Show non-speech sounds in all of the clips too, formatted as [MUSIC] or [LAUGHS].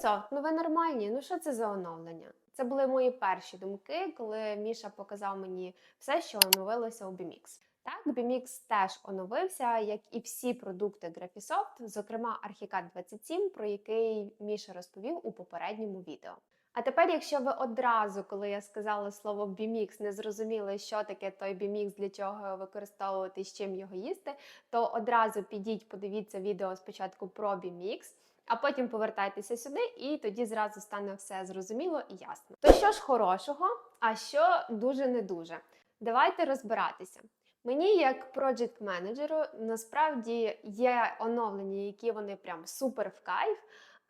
Graphisoft, ну ви нормальні, ну що це за оновлення? Це були мої перші думки, коли Міша показав мені все, що оновилося у BMX. Так, BMX теж оновився, як і всі продукти Graphisoft, зокрема Archicad 27, про який Міша розповів у попередньому відео. А тепер, якщо ви одразу, коли я сказала слово BMX, не зрозуміли, що таке той BMX, для чого його використовувати, з чим його їсти, то одразу підіть, подивіться відео спочатку про BMX, а потім повертайтеся сюди, і тоді зразу стане все зрозуміло і ясно. То що ж хорошого, а що дуже не дуже? Давайте розбиратися. Мені, як проджект менеджеру, насправді є оновлення, які вони прям супер в кайф.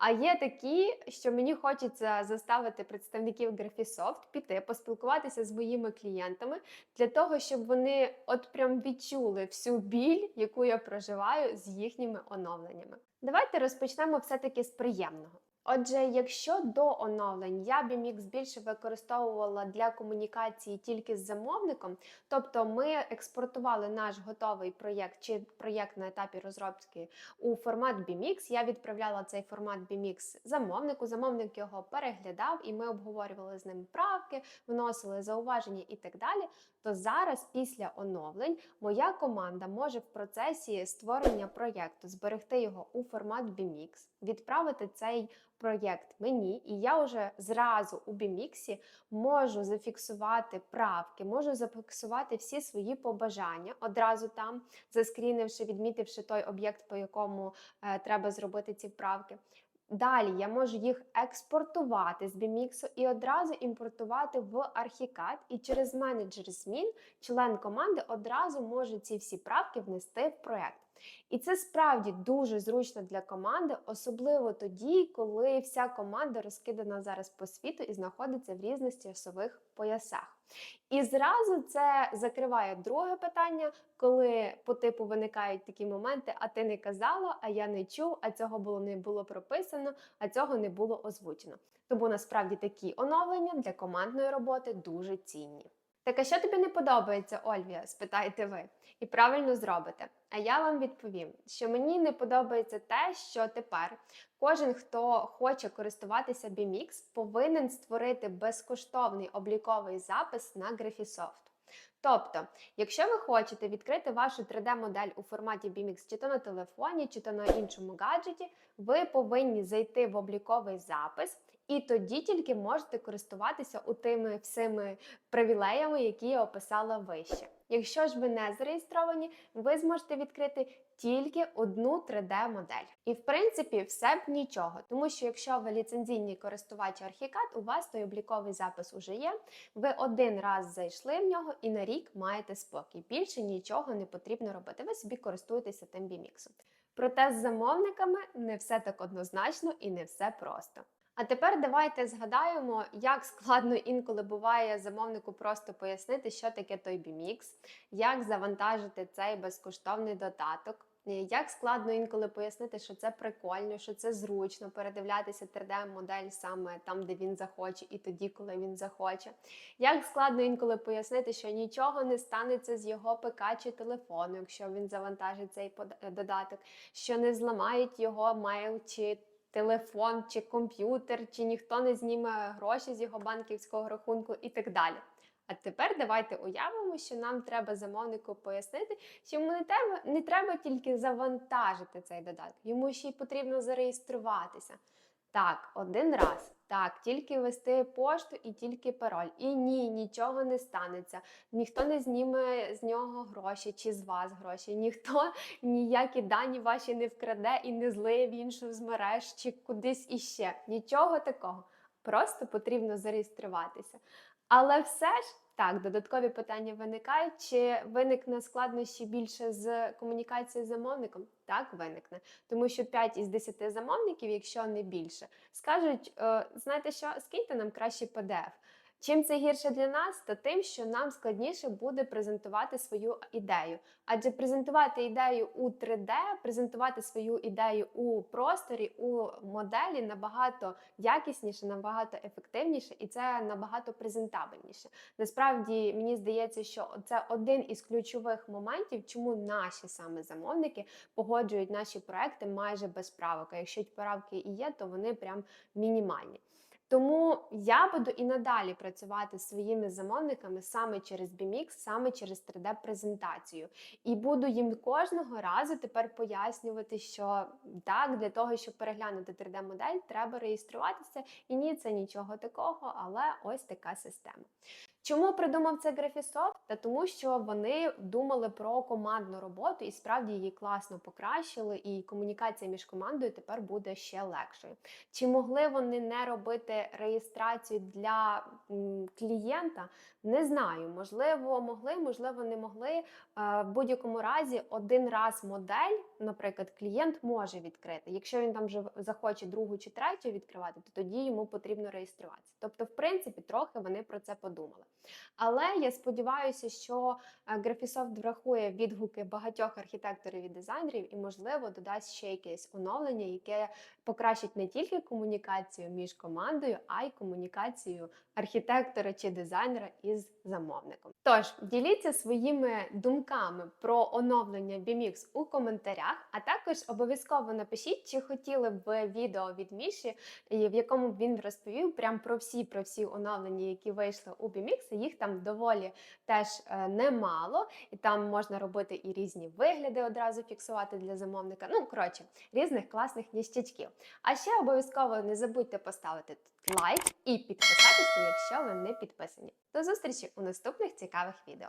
А є такі, що мені хочеться заставити представників Graphisoft піти, поспілкуватися з моїми клієнтами для того, щоб вони от прям відчули всю біль, яку я проживаю з їхніми оновленнями. Давайте розпочнемо все-таки з приємного. Отже, якщо до оновлень я BMX більше використовувала для комунікації тільки з замовником, тобто ми експортували наш готовий проєкт чи проєкт на етапі розробки у формат BMX, я відправляла цей формат BMX замовнику, замовник його переглядав, і ми обговорювали з ним правки, вносили зауваження і так далі. То зараз, після оновлень, моя команда може в процесі створення проєкту зберегти його у формат BMX, відправити цей проєкт мені, і я вже зразу у BMX можу зафіксувати правки, можу зафіксувати всі свої побажання одразу там, заскрінивши, відмітивши той об'єкт, по якому е, треба зробити ці правки. Далі я можу їх експортувати з BMX і одразу імпортувати в Archicad, і через менеджер змін член команди одразу може ці всі правки внести в проект. І це справді дуже зручно для команди, особливо тоді, коли вся команда розкидана зараз по світу і знаходиться в різних часових поясах. І зразу це закриває друге питання, коли по типу виникають такі моменти, а ти не казала, а я не чув, а цього було не було прописано, а цього не було озвучено. Тому насправді такі оновлення для командної роботи дуже цінні. Так а що тобі не подобається, Ольвія? спитаєте ви, і правильно зробите. А я вам відповім, що мені не подобається те, що тепер кожен, хто хоче користуватися BMX, повинен створити безкоштовний обліковий запис на Graphisoft. Тобто, якщо ви хочете відкрити вашу 3D-модель у форматі BMX чи то на телефоні, чи то на іншому гаджеті, ви повинні зайти в обліковий запис. І тоді тільки можете користуватися у тими всіми привілеями, які я описала вище. Якщо ж ви не зареєстровані, ви зможете відкрити тільки одну 3D-модель. І в принципі, все б нічого, тому що якщо ви ліцензійний користувач Archicad, у вас той обліковий запис уже є. Ви один раз зайшли в нього і на рік маєте спокій. Більше нічого не потрібно робити. Ви собі користуєтеся тим BMX. Проте з замовниками не все так однозначно і не все просто. А тепер давайте згадаємо, як складно інколи буває замовнику просто пояснити, що таке той BMX, як завантажити цей безкоштовний додаток. Як складно інколи пояснити, що це прикольно, що це зручно передивлятися 3D-модель саме там, де він захоче, і тоді, коли він захоче. Як складно інколи пояснити, що нічого не станеться з його ПК чи телефону, якщо він завантажить цей додаток, що не зламають його мейл чи телефон чи комп'ютер, чи ніхто не зніме гроші з його банківського рахунку і так далі. А тепер давайте уявимо, що нам треба замовнику пояснити, що йому не треба, не треба тільки завантажити цей додаток, йому ще й потрібно зареєструватися. Так, один раз. Так, тільки ввести пошту і тільки пароль. І ні, нічого не станеться. Ніхто не зніме з нього гроші чи з вас гроші. Ніхто [LAUGHS] ніякі дані ваші не вкраде і не злиє в іншу з мереж чи кудись іще. Нічого такого. Просто потрібно зареєструватися. Але все ж так, додаткові питання виникають. Чи виникне складнощі більше з комунікацією з замовником? Так, виникне. Тому що 5 із 10 замовників, якщо не більше, скажуть: «Е, знаєте що, скиньте нам краще PDF. Чим це гірше для нас, то тим, що нам складніше буде презентувати свою ідею. Адже презентувати ідею у 3D, презентувати свою ідею у просторі, у моделі набагато якісніше, набагато ефективніше, і це набагато презентабельніше. Насправді мені здається, що це один із ключових моментів, чому наші саме замовники погоджують наші проекти майже без правок. А якщо правки і є, то вони прям мінімальні. Тому я буду і надалі працювати з своїми замовниками саме через BMX, саме через 3D-презентацію. І буду їм кожного разу тепер пояснювати, що так, для того, щоб переглянути 3D-модель, треба реєструватися. І ні, це нічого такого, але ось така система. Чому придумав це Graphisoft? Та тому, що вони думали про командну роботу і справді її класно покращили, і комунікація між командою тепер буде ще легшою. Чи могли вони не робити реєстрацію для клієнта? Не знаю. Можливо, могли, можливо, не могли. Е, В будь-якому разі один раз модель, наприклад, клієнт може відкрити. Якщо він там вже захоче другу чи третю відкривати, то тоді йому потрібно реєструватися. Тобто, в принципі, трохи вони про це подумали. Але я сподіваюся, що е, Graphisoft врахує відгуки багатьох архітекторів і дизайнерів і, можливо, додасть ще якесь оновлення, яке покращить не тільки комунікацію між командою, а й комунікацію архітектора чи дизайнера із замовником. Тож діліться своїми думками про оновлення BMX у коментарях, а також обов'язково напишіть, чи хотіли б відео від Міші, в якому б він розповів прям про всі про всі оновлення, які вийшли у BMX. Їх там доволі теж е, немало, і там можна робити і різні вигляди одразу фіксувати для замовника. Ну коротше, різних класних ніщачків. А ще обов'язково не забудьте поставити тут лайк і підписатися, якщо ви не підписані. До зустрічі у наступних цікавих відео.